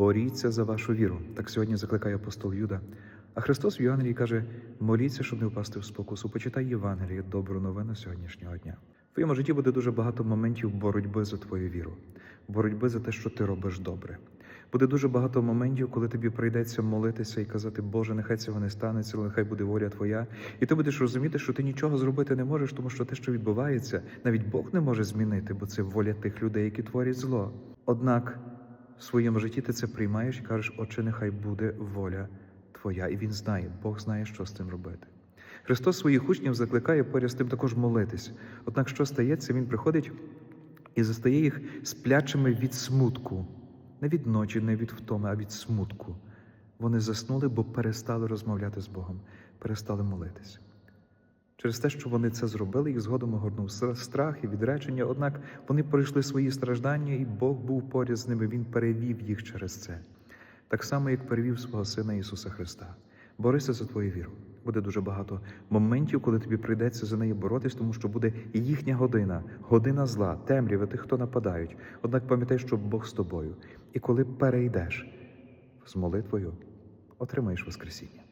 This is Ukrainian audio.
боріться за вашу віру. Так сьогодні закликає апостол Юда. А Христос в Євангелії каже: моліться, щоб не впасти в спокусу. Почитай Євангеліє, добру новину сьогоднішнього дня. В твоєму житті буде дуже багато моментів боротьби за твою віру, боротьби за те, що ти робиш добре. Буде дуже багато моментів, коли тобі прийдеться молитися і казати, Боже, нехай цього не станеться, але нехай буде воля Твоя. І ти будеш розуміти, що ти нічого зробити не можеш, тому що те, що відбувається, навіть Бог не може змінити, бо це воля тих людей, які творять зло. Однак в своєму житті ти це приймаєш і кажеш, Отче, нехай буде воля Твоя. І Він знає, Бог знає, що з цим робити. Христос своїх учнів закликає поряд з тим також молитись. Однак, що стається, Він приходить і застає їх сплячими від смутку. Не від ночі, не від втоми, а від смутку. Вони заснули, бо перестали розмовляти з Богом, перестали молитися. Через те, що вони це зробили, їх згодом огорнув страх і відречення. Однак вони пройшли свої страждання, і Бог був поряд з ними. Він перевів їх через це. Так само, як перевів свого Сина Ісуса Христа. Борися за твою віру. Буде дуже багато моментів, коли тобі прийдеться за неї боротись, тому що буде і їхня година, година зла, темряви тих, хто нападають. Однак пам'ятай, що Бог з тобою. І коли перейдеш з молитвою, отримаєш Воскресіння.